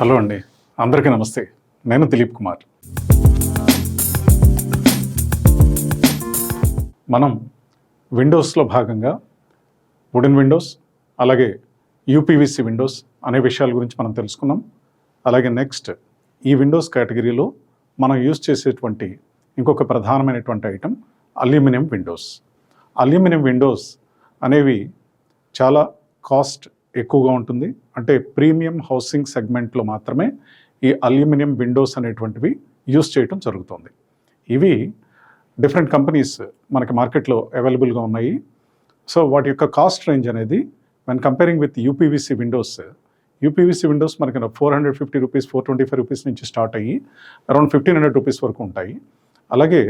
Hello అండి. అందరికీ నమస్తే. నేను దిలీప్ కుమార్. మనం విండోస్లో భాగంగా వుడెన్ విండోస్ అలాగే యూపీవీసీ విండోస్ అనే విషయాల గురించి మనం తెలుసుకున్నాం. అలాగే నెక్స్ట్ ఈ విండోస్ కేటగిరీలో మనం యూజ్ చేసేటువంటి ఇంకొక ప్రధానమైనటువంటి item aluminium windows. Aluminium windows అనేవి చాలా కాస్ట్ ఎక్కువగా ఉంటుంది. అంటే ప్రీమియం హౌసింగ్ సెగ్మెంట్లో మాత్రమే ఈ అల్యూమినియం విండోస్ అనేటువంటివి యూస్ చేయటం జరుగుతుంది. ఇవి డిఫరెంట్ కంపెనీస్ మనకి మార్కెట్లో అవైలబుల్గా ఉన్నాయి. సో వాటి యొక్క కాస్ట్ రేంజ్ అనేది when comparing with UPVC windows UPVC windows మనకి four hundred fifty rupees four twenty five rupees నుంచి స్టార్ట్ అయ్యి అరౌండ్ ఫిఫ్టీన్ హండ్రెడ్ రూపీస్ వరకు ఉంటాయి. అలాగే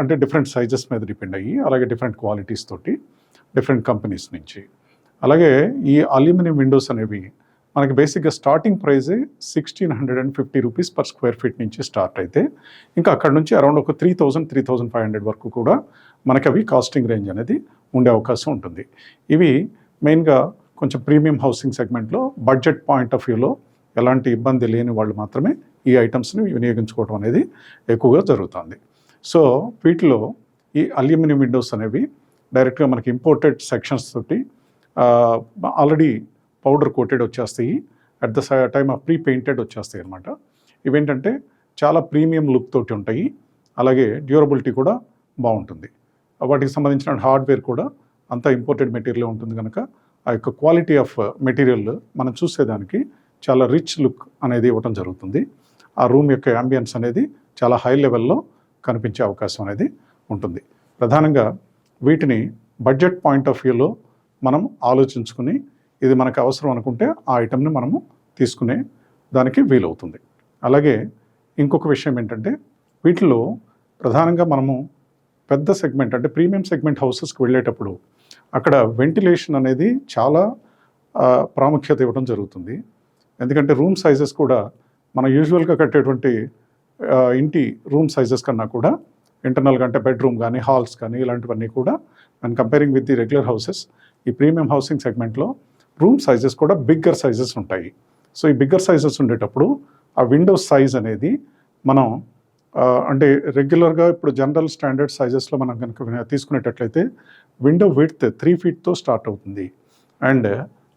అంటే డిఫరెంట్ సైజెస్ మీద డిపెండ్ అయ్యి అలాగే డిఫరెంట్ క్వాలిటీస్ తోటి డిఫరెంట్ కంపెనీస్ నుంచి. అలాగే ఈ అల్యూమినియం విండోస్ అనేవి మనకి బేసిక్గా starting ప్రైజే sixteen hundred and fifty rupees per square feet నుంచి స్టార్ట్ అయితే. ఇంకా అక్కడ నుంచి అరౌండ్ ఒక three thousand three thousand five hundred వరకు కూడా మనకి అవి కాస్టింగ్ రేంజ్ అనేది ఉండే అవకాశం ఉంటుంది. ఇవి మెయిన్గా కొంచెం ప్రీమియం హౌసింగ్ సెగ్మెంట్లో బడ్జెట్ పాయింట్ ఆఫ్ వ్యూలో ఎలాంటి ఇబ్బంది లేని వాళ్ళు మాత్రమే ఈ ఐటమ్స్ని వినియోగించుకోవడం అనేది ఎక్కువగా జరుగుతుంది. సో వీటిలో ఈ అల్యూమినియం విండోస్ అనేవి డైరెక్ట్గా మనకి ఇంపోర్టెడ్ సెక్షన్స్ తోటి ఆల్రెడీ పౌడర్ కోటెడ్ వచ్చేస్తాయి. At the time of pre painted వచ్చేస్తాయి అనమాట ఇవేంటంటే చాలా ప్రీమియం లుక్ తోటి ఉంటాయి. అలాగే డ్యూరబిలిటీ కూడా బాగుంటుంది. వాటికి సంబంధించిన హార్డ్వేర్ కూడా అంతా ఇంపోర్టెడ్ మెటీరియల్ ఉంటుంది కనుక ఆ యొక్క క్వాలిటీ ఆఫ్ మెటీరియల్ మనం చూసేదానికి చాలా రిచ్ లుక్ అనేది ఇవ్వటం జరుగుతుంది. ఆ రూమ్ యొక్క యాంబియన్స్ అనేది చాలా హై లెవెల్లో కనిపించే అవకాశం అనేది ఉంటుంది. ప్రధానంగా వీటిని బడ్జెట్ పాయింట్ ఆఫ్ వ్యూలో మనం ఆలోచించుకుని ఇది మనకు అవసరం అనుకుంటే ఆ ఐటెంని మనము తీసుకునే దానికి వీలవుతుంది. అలాగే ఇంకొక విషయం ఏంటంటే వీటిలో ప్రధానంగా మనము పెద్ద సెగ్మెంట్ అంటే ప్రీమియం సెగ్మెంట్ హౌసెస్కి వెళ్ళేటప్పుడు అక్కడ వెంటిలేషన్ అనేది చాలా ప్రాముఖ్యత ఇవ్వడం జరుగుతుంది. ఎందుకంటే రూమ్ సైజెస్ కూడా మన యూజువల్గా కట్టేటువంటి ఇంటి రూమ్ సైజెస్ కన్నా కూడా ఇంటర్నల్గా అంటే బెడ్రూమ్ కానీ హాల్స్ కానీ ఇలాంటివన్నీ కూడా and comparing with the regular houses ఈ ప్రీమియం హౌసింగ్ సెగ్మెంట్లో రూమ్ సైజెస్ కూడా బిగ్గర్ సైజెస్ ఉంటాయి. సో ఈ బిగ్గర్ సైజెస్ ఉండేటప్పుడు ఆ విండోస్ సైజ్ అనేది మనం అంటే రెగ్యులర్గా ఇప్పుడు జనరల్ స్టాండర్డ్ సైజెస్లో మనం కనుక తీసుకునేటట్లయితే విండో విడ్త్ త్రీ ఫీట్తో స్టార్ట్ అవుతుంది. అండ్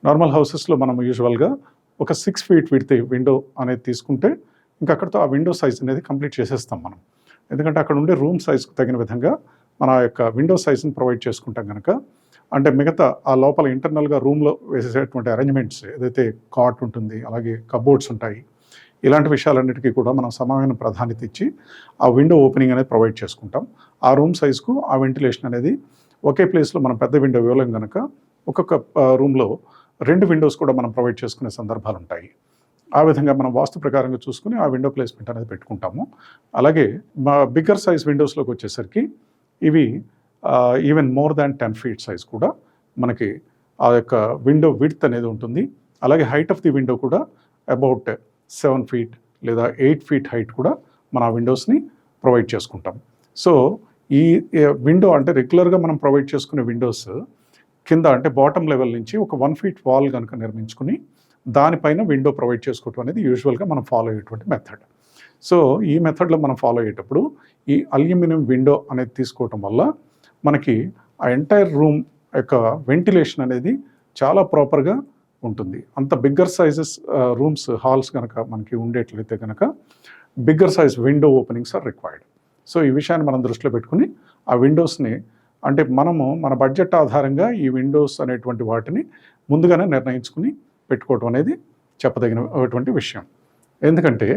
నార్మల్ హౌసెస్లో మనం యూజువల్గా ఒక సిక్స్ ఫీట్ విడ్త్ విండో అనేది తీసుకుంటే ఇంకా అక్కడితో ఆ విండో సైజ్ అనేది కంప్లీట్ చేసేస్తాం మనం. ఎందుకంటే అక్కడ ఉండే రూమ్ సైజ్కి తగిన విధంగా మన యొక్క విండో సైజ్ని ప్రొవైడ్ చేసుకుంటాం కనుక అంటే మిగతా ఆ లోపల ఇంటర్నల్గా రూమ్లో వేసేసేటువంటి అరేంజ్మెంట్స్ ఏదైతే కాట్ ఉంటుంది అలాగే కబోర్డ్స్ ఉంటాయి ఇలాంటి విషయాలన్నిటికీ కూడా మనం సమానమైన ప్రాధాన్యత ఇచ్చి ఆ విండో ఓపెనింగ్ అనేది ప్రొవైడ్ చేసుకుంటాం. ఆ రూమ్ సైజ్కు ఆ వెంటిలేషన్ అనేది ఒకే ప్లేస్లో మనం పెద్ద విండో ఇవ్వలేం కనుక ఒక్కొక్క రూమ్లో రెండు విండోస్ కూడా మనం ప్రొవైడ్ చేసుకునే సందర్భాలు ఉంటాయి. ఆ విధంగా మనం వాస్తు ప్రకారంగా చూసుకుని ఆ విండో ప్లేస్మెంట్ అనేది పెట్టుకుంటాము. అలాగే మా బిగ్గర్ సైజ్ విండోస్లోకి వచ్చేసరికి ఇవి even more than ten feet size కూడా మనకి ఆ యొక్క విండో విడ్త్ అనేది ఉంటుంది. అలాగే హైట్ ఆఫ్ ది విండో కూడా అబౌట్ సెవెన్ ఫీట్ లేదా ఎయిట్ ఫీట్ హైట్ కూడా మన ఆ విండోస్ని ప్రొవైడ్ చేసుకుంటాం. సో ఈ విండో అంటే రెగ్యులర్గా మనం ప్రొవైడ్ చేసుకునే విండోస్ కింద అంటే బాటమ్ లెవెల్ నుంచి ఒక వన్ ఫీట్ వాల్ కనుక నిర్మించుకుని దానిపైన విండో ప్రొవైడ్ చేసుకోవటం అనేది యూజువల్గా మనం ఫాలో అయ్యేటువంటి మెథడ్ సో ఈ మెథడ్లో మనం ఫాలో అయ్యేటప్పుడు ఈ అల్యూమినియం విండో అనేది తీసుకోవటం వల్ల మనకి ఆ ఎంటైర్ రూమ్ యొక్క వెంటిలేషన్ అనేది చాలా ప్రాపర్గా ఉంటుంది. అంత బిగ్గర్ సైజెస్ రూమ్స్ హాల్స్ కనుక మనకి ఉండేట్లయితే కనుక bigger size window openings are required so ఈ విషయాన్ని మనం దృష్టిలో పెట్టుకుని ఆ విండోస్ని అంటే మనము మన బడ్జెట్ ఆధారంగా ఈ విండోస్ అనేటువంటి వాటిని ముందుగానే నిర్ణయించుకుని పెట్టుకోవటం అనేది చెప్పదగినటువంటి విషయం. ఎందుకంటే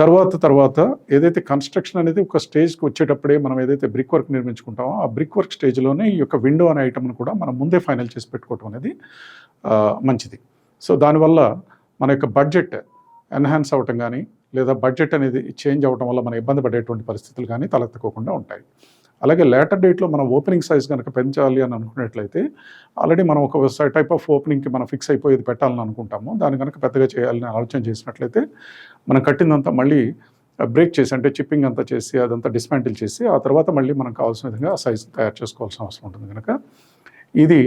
తర్వాత తర్వాత ఏదైతే కన్స్ట్రక్షన్ అనేది ఒక స్టేజ్కి వచ్చేటప్పుడే మనం ఏదైతే బ్రిక్ వర్క్ నిర్మించుకుంటామో ఆ బ్రిక్ వర్క్ స్టేజ్లోనే ఈ యొక్క విండో అనే ఐటమ్ను కూడా మనం ముందే ఫైనల్ చేసి పెట్టుకోవటం అనేది మంచిది. సో దానివల్ల మన యొక్క బడ్జెట్ ఎన్హాన్స్ అవ్వటం కానీ లేదా బడ్జెట్ అనేది చేంజ్ అవ్వటం వల్ల మనం ఇబ్బంది పడేటువంటి పరిస్థితులు కానీ తలెత్తుకోకుండా ఉంటాయి. అలాగే లేటర్ డేట్లో మనం ఓపెనింగ్ సైజ్ కనుక పెంచాలి అని అనుకున్నట్లయితే ఆల్రెడీ మనం ఒక టైప్ ఆఫ్ ఓపెనింగ్కి మనం ఫిక్స్ అయిపోయేది పెట్టాలని అనుకుంటాము. దాన్ని కనుక పెద్దగా చేయాలని ఆలోచన చేసినట్లయితే మనం కట్టిందంతా మళ్ళీ బ్రేక్ చేసి అంటే చిప్పింగ్ అంతా చేసి అదంతా డిస్మాంటిల్ చేసి ఆ తర్వాత మళ్ళీ మనకు కావాల్సిన విధంగా ఆ సైజ్ తయారు చేసుకోవాల్సిన అవసరం ఉంటుంది కనుక ఇది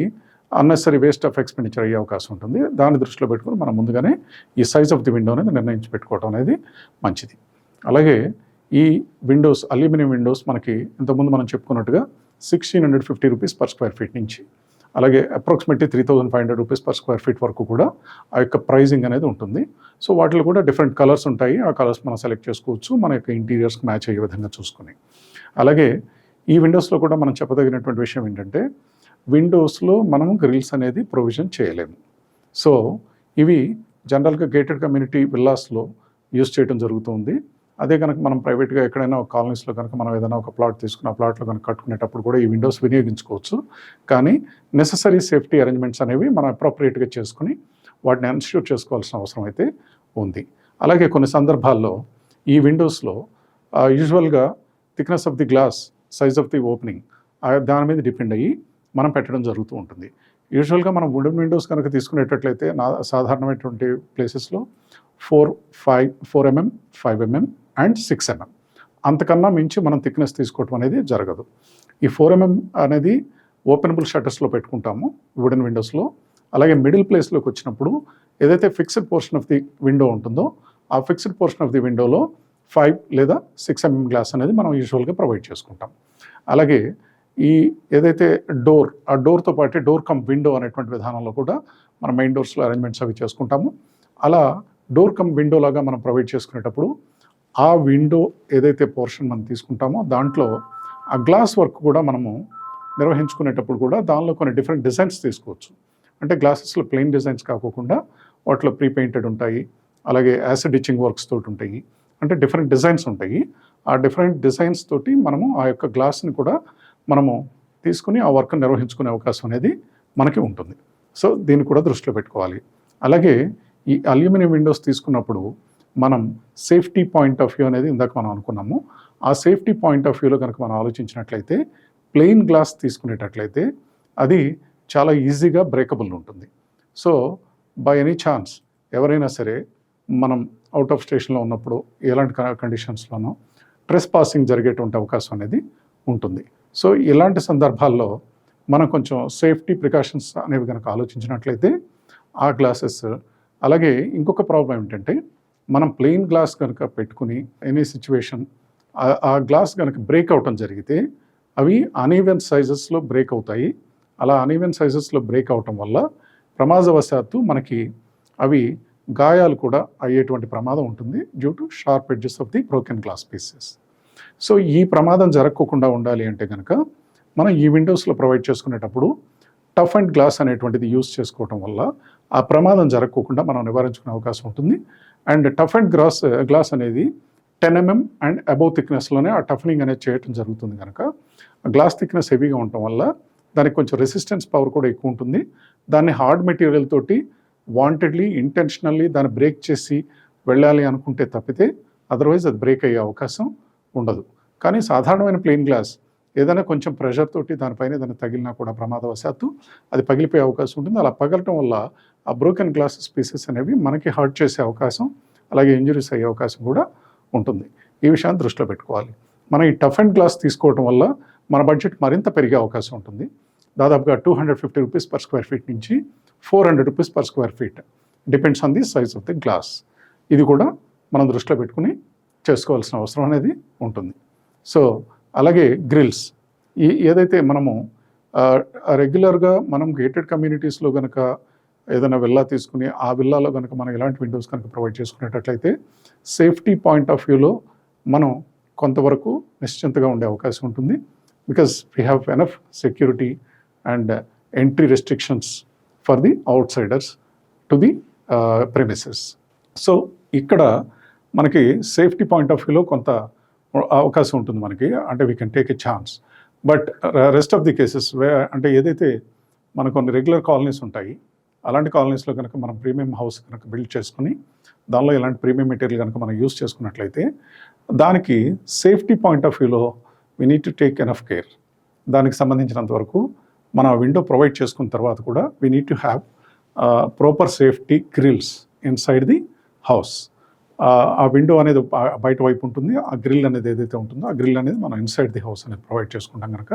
అన్నెసరీ వేస్ట్ ఆఫ్ ఎక్స్పెండిచర్ అయ్యే అవకాశం ఉంటుంది. దాన్ని దృష్టిలో పెట్టుకుని మనం ముందుగానే ఈ సైజ్ ఆఫ్ ది విండో అనేది నిర్ణయించి పెట్టుకోవడం అనేది మంచిది. అలాగే ఈ విండోస్ అల్యూమినియం విండోస్ మనకి ఇంతకుముందు మనం చెప్పుకున్నట్టుగా sixteen hundred fifty rupees per square feet నుంచి అలాగే approximately three thousand five hundred rupees per square feet వరకు కూడా ఆ యొక్క ప్రైజింగ్ అనేది ఉంటుంది. సో వాటిలో కూడా డిఫరెంట్ కలర్స్ ఉంటాయి. ఆ కలర్స్ మనం సెలెక్ట్ చేసుకోవచ్చు. మన యొక్క ఇంటీరియర్స్కి మ్యాచ్ అయ్యే విధంగా చూసుకొని. అలాగే ఈ విండోస్లో కూడా మనం చెప్పదగినటువంటి విషయం ఏంటంటే విండోస్లో మనం గ్రిల్స్ అనేది ప్రొవిజన్ చేయలేము. సో ఇవి జనరల్గా గేటెడ్ కమ్యూనిటీ విల్లాస్లో యూస్ చేయడం జరుగుతుంది. అదే కనుక మనం ప్రైవేట్గా ఎక్కడైనా ఒక కాలనీస్లో కనుక మనం ఏదైనా ఒక ప్లాట్ తీసుకున్న ఆ ప్లాట్లో కనుక కట్టుకునేటప్పుడు కూడా ఈ విండోస్ వినియోగించుకోవచ్చు. కానీ నెససరీ సేఫ్టీ అరేంజ్మెంట్స్ అనేవి మనం అప్రోప్రియేట్గా చేసుకుని వాటిని ఇన్స్టిట్యూట్ చేసుకోవాల్సిన అవసరం అయితే ఉంది. అలాగే కొన్ని సందర్భాల్లో ఈ విండోస్లో యూజువల్గా thickness of the glass size of the opening దాని మీద డిపెండ్ అయ్యి మనం పెట్టడం జరుగుతూ ఉంటుంది. యూజువల్గా మనం వుడెన్ విండోస్ కనుక తీసుకునేటట్లయితే నా సాధారణమైనటువంటి ప్లేసెస్లో four five four MM five MM and six MM. అంతకన్నా మించి మనం థిక్నెస్ తీసుకోవటం అనేది జరగదు. ఈ ఫోర్ ఎంఎం అనేది ఓపెనబుల్ షట్టర్స్లో పెట్టుకుంటాము వుడెన్ విండోస్లో. అలాగే మిడిల్ ప్లేస్లోకి వచ్చినప్పుడు ఏదైతే fixed portion of the window ఉంటుందో ఆ ఫిక్స్డ్ పోర్షన్ ఆఫ్ ది విండోలో ఫైవ్ లేదా సిక్స్ ఎంఎం గ్లాస్ అనేది మనం యూజువల్గా ప్రొవైడ్ చేసుకుంటాం. అలాగే ఈ ఏదైతే డోర్ ఆ డోర్తో పాటు డోర్ కమ్ విండో అనేటువంటి విధానంలో కూడా మనం మెయిన్ డోర్స్లో అరేంజ్మెంట్స్ అవి చేసుకుంటాము. అలా డోర్ కమ్ విండో లాగా మనం ప్రొవైడ్ చేసుకునేటప్పుడు ఆ విండో ఏదైతే పోర్షన్ మనం తీసుకుంటామో దాంట్లో ఆ గ్లాస్ వర్క్ కూడా మనము నిర్వహించుకునేటప్పుడు కూడా దానిలో కొన్ని డిఫరెంట్ డిజైన్స్ తీసుకోవచ్చు. అంటే గ్లాసెస్లో ప్లెయిన్ డిజైన్స్ కాకోకుండా వాటిలో ప్రీ పెయింటెడ్ ఉంటాయి. అలాగే యాసిడ్ ఇచ్చింగ్ వర్క్స్ తోటి ఉంటాయి. అంటే డిఫరెంట్ డిజైన్స్ ఉంటాయి. ఆ డిఫరెంట్ డిజైన్స్ తోటి మనము ఆ యొక్క గ్లాస్ని కూడా మనము తీసుకుని ఆ వర్క్ నిర్వహించుకునే అవకాశం అనేది మనకి ఉంటుంది. సో దీన్ని కూడా దృష్టిలో పెట్టుకోవాలి. అలాగే ఈ అల్యూమినియం విండోస్ తీసుకున్నప్పుడు మనం సేఫ్టీ పాయింట్ ఆఫ్ వ్యూ అనేది ఇందాక మనం అనుకున్నాము. ఆ సేఫ్టీ పాయింట్ ఆఫ్ వ్యూలో కనుక మనం ఆలోచించినట్లయితే ప్లెయిన్ గ్లాస్ తీసుకునేటట్లయితే అది చాలా ఈజీగా బ్రేకబుల్ ఉంటుంది. సో బై ఎనీ ఛాన్స్ ఎవరైనా సరే మనం అవుట్ ఆఫ్ స్టేషన్లో ఉన్నప్పుడు ఎలాంటి కండిషన్స్లోనో ట్రెస్ పాసింగ్ జరిగేటువంటి అవకాశం అనేది ఉంటుంది. సో ఇలాంటి సందర్భాల్లో మనం కొంచెం సేఫ్టీ ప్రికాషన్స్ అనేవి కనుక ఆలోచించినట్లయితే ఆ గ్లాసెస్ అలాగే ఇంకొక ప్రాబ్లం ఏంటంటే మనం ప్లెయిన్ గ్లాస్ కనుక పెట్టుకుని ఎనీ సిచ్యువేషన్ ఆ గ్లాస్ కనుక బ్రేక్ అవటం జరిగితే అవి అనీవెన్ సైజెస్లో బ్రేక్ అవుతాయి. అలా అనీవెన్ సైజెస్లో బ్రేక్ అవటం వల్ల ప్రమాదవశాత్తు మనకి అవి గాయాలు కూడా అయ్యేటువంటి ప్రమాదం ఉంటుంది due to sharp edges of the broken glass pieces so ఈ ప్రమాదం జరగకుండా ఉండాలి అంటే కనుక మనం ఈ విండోస్లో ప్రొవైడ్ చేసుకునేటప్పుడు టఫ్ అండ్ గ్లాస్ అనేటువంటిది యూస్ చేసుకోవటం వల్ల ఆ ప్రమాదం జరగకుండా మనం నివారించుకునే అవకాశం ఉంటుంది. And tough and glass glass అనేది టెన్ ఎంఎం అండ్ అబౌవ్ థిక్నెస్లోనే ఆ టఫనింగ్ అనేది చేయటం జరుగుతుంది కనుక. గ్లాస్ థిక్నెస్ హెవీగా ఉండటం వల్ల దానికి కొంచెం రెసిస్టెన్స్ పవర్ కూడా ఎక్కువ ఉంటుంది. దాన్ని హార్డ్ మెటీరియల్ తోటి వాంటెడ్లీ ఇంటెన్షనల్లీ దాన్ని బ్రేక్ చేసి వెళ్ళాలి అనుకుంటే తప్పితే అదర్వైజ్ అది బ్రేక్ అయ్యే అవకాశం ఉండదు. కానీ సాధారణమైన ప్లెయిన్ గ్లాస్ ఏదైనా కొంచెం ప్రెషర్ తోటి దానిపైన ఏదైనా తగిలినా కూడా ప్రమాదవశాత్తు అది పగిలిపోయే అవకాశం ఉంటుంది. అలా పగలటం వల్ల ఆ బ్రోకెన్ గ్లాసెస్ పీసెస్ అనేవి మనకి హర్ట్ చేసే అవకాశం అలాగే ఇంజురీస్ అయ్యే అవకాశం కూడా ఉంటుంది. ఈ విషయాన్ని దృష్టిలో పెట్టుకోవాలి. మనం ఈ టఫ్ అండ్ గ్లాస్ తీసుకోవడం వల్ల మన బడ్జెట్ మరింత పెరిగే అవకాశం ఉంటుంది. దాదాపుగా two hundred fifty rupees per square feet నుంచి four hundred rupees per square feet depends on the size of the glass ఇది కూడా మనం దృష్టిలో పెట్టుకుని చేసుకోవాల్సిన అవసరం అనేది ఉంటుంది. సో అలాగే గ్రిల్స్. ఈ ఏదైతే మనము రెగ్యులర్గా మనం గేటెడ్ కమ్యూనిటీస్లో కనుక ఏదైనా విల్లా తీసుకుని ఆ విల్లాలో కనుక మనం ఇలాంటి విండోస్ కనుక ప్రొవైడ్ చేసుకునేటట్లయితే సేఫ్టీ పాయింట్ ఆఫ్ వ్యూలో మనం కొంతవరకు నిశ్చింతగా ఉండే అవకాశం ఉంటుంది. Because we have enough security and entry restrictions for the outsiders to the premises. So ఇక్కడ మనకి సేఫ్టీ పాయింట్ ఆఫ్ వ్యూలో కొంత అవకాశం ఉంటుంది మనకి. అంటే we can take a chance but rest of the cases way అంటే ఏదైతే మన కొన్ని రెగ్యులర్ కాలనీస్ ఉంటాయి అలాంటి కాలనీస్లో కనుక మనం ప్రీమియం హౌస్ కనుక బిల్డ్ చేసుకుని దానిలో ఇలాంటి ప్రీమియం మెటీరియల్ కనుక మనం యూస్ చేసుకున్నట్లయితే దానికి సేఫ్టీ పాయింట్ ఆఫ్ వ్యూలో we need to take enough care దానికి సంబంధించినంత వరకు మనం ఆ విండో ప్రొవైడ్ చేసుకున్న తర్వాత కూడా we need to have proper safety grills inside the house ఆ విండో అనేది బయట వైపు ఉంటుంది. ఆ గ్రిల్ అనేది ఏదైతే ఉంటుందో ఆ గ్రిల్ అనేది మనం ఇన్సైడ్ ది హౌస్ అనేది ప్రొవైడ్ చేసుకుంటాం కనుక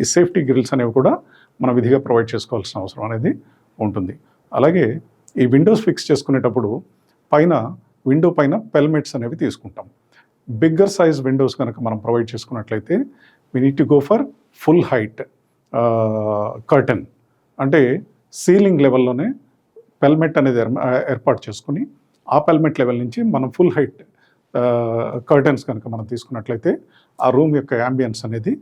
ఈ సేఫ్టీ గ్రిల్స్ అనేవి కూడా మనం విధిగా ప్రొవైడ్ చేసుకోవాల్సిన అవసరం అనేది ఉంటుంది. అలాగే ఈ విండోస్ ఫిక్స్ చేసుకునేటప్పుడు పైన విండో పైన పెల్మెట్స్ అనేవి తీసుకుంటాం. బిగ్గర్ సైజ్ విండోస్ కనుక మనం ప్రొవైడ్ చేసుకున్నట్లయితే we need to go for full height curtain అంటే సీలింగ్ లెవెల్లోనే పెల్మెట్ అనేది ఏర్పాటు చేసుకుని ఆ పెల్మెట్ లెవెల్ నుంచి మనం ఫుల్ హైట్ కర్టన్స్ కనుక మనం తీసుకున్నట్లయితే ఆ రూమ్ యొక్క యాంబియన్స్ అనేది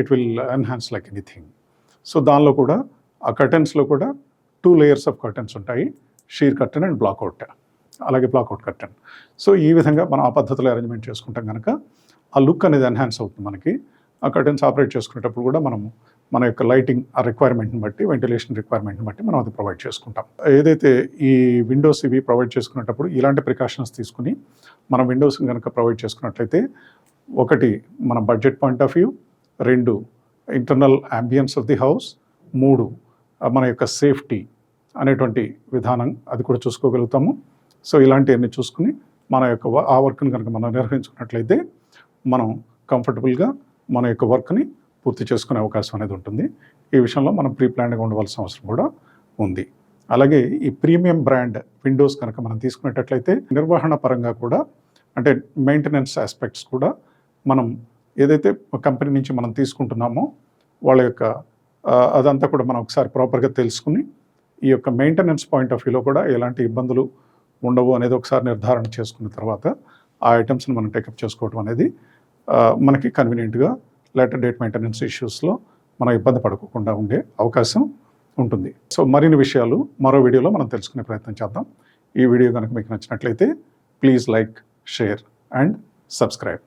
it will enhance like anything so దానిలో కూడా ఆ కర్టన్స్లో కూడా టూ లేయర్స్ ఆఫ్ కర్టన్స్ ఉంటాయి. షీర్ కర్టన్ అండ్ బ్లాక్అవుట్ అలాగే బ్లాక్అవుట్ కర్టన్ సో ఈ విధంగా మనం ఆ పద్ధతిలో అరేంజ్మెంట్ చేసుకుంటాం కనుక ఆ లుక్ అనేది ఎన్హాన్స్ అవుతుంది మనకి. ఆ కర్టన్స్ ఆపరేట్ చేసుకునేటప్పుడు కూడా మనము మన యొక్క లైటింగ్ ఆ రిక్వైర్మెంట్ని బట్టి వెంటిలేషన్ రిక్వైర్మెంట్ని బట్టి మనం అది ప్రొవైడ్ చేసుకుంటాం. ఏదైతే ఈ విండోస్ ఇవి ప్రొవైడ్ చేసుకునేటప్పుడు ఇలాంటి ప్రికాషన్స్ తీసుకుని మనం విండోస్ కనుక ప్రొవైడ్ చేసుకున్నట్లయితే ఒకటి మన బడ్జెట్ పాయింట్ ఆఫ్ వ్యూ రెండు internal ambience of the house మూడు మన యొక్క సేఫ్టీ అనేటువంటి విధానం అది కూడా చూసుకోగలుగుతాము. సో ఇలాంటివన్నీ చూసుకుని మన యొక్క ఆ వర్క్ని కనుక మనం నిర్వహించుకున్నట్లయితే మనం కంఫర్టబుల్గా మన యొక్క వర్క్ని పూర్తి చేసుకునే అవకాశం అనేది ఉంటుంది. ఈ విషయంలో మనం ప్రీ ప్లాన్గా ఉండవలసిన అవసరం కూడా ఉంది. అలాగే ఈ ప్రీమియం బ్రాండ్ విండోస్ కనుక మనం తీసుకునేటట్లయితే నిర్వహణ పరంగా కూడా అంటే మెయింటెనెన్స్ ఆస్పెక్ట్స్ కూడా మనం ఏదైతే కంపెనీ నుంచి మనం తీసుకుంటున్నామో వాళ్ళ యొక్క అదంతా కూడా మనం ఒకసారి ప్రాపర్గా తెలుసుకుని ఈ యొక్క మెయింటెనెన్స్ పాయింట్ ఆఫ్ వ్యూలో కూడా ఎలాంటి ఇబ్బందులు ఉండవు అనేది ఒకసారి నిర్ధారణ చేసుకున్న తర్వాత ఆ ఐటమ్స్ని మనం టేకప్ చేసుకోవడం అనేది మనకి కన్వీనియంట్గా లేటర్ డేట్ మెయింటెనెన్స్ ఇష్యూస్లో మనం ఇబ్బంది పడకుండా ఉండే అవకాశం ఉంటుంది. సో మరిన్ని విషయాలు మరో వీడియోలో మనం తెలుసుకునే ప్రయత్నం చేద్దాం. ఈ వీడియో కనుక మీకు నచ్చినట్లయితే please like share and subscribe.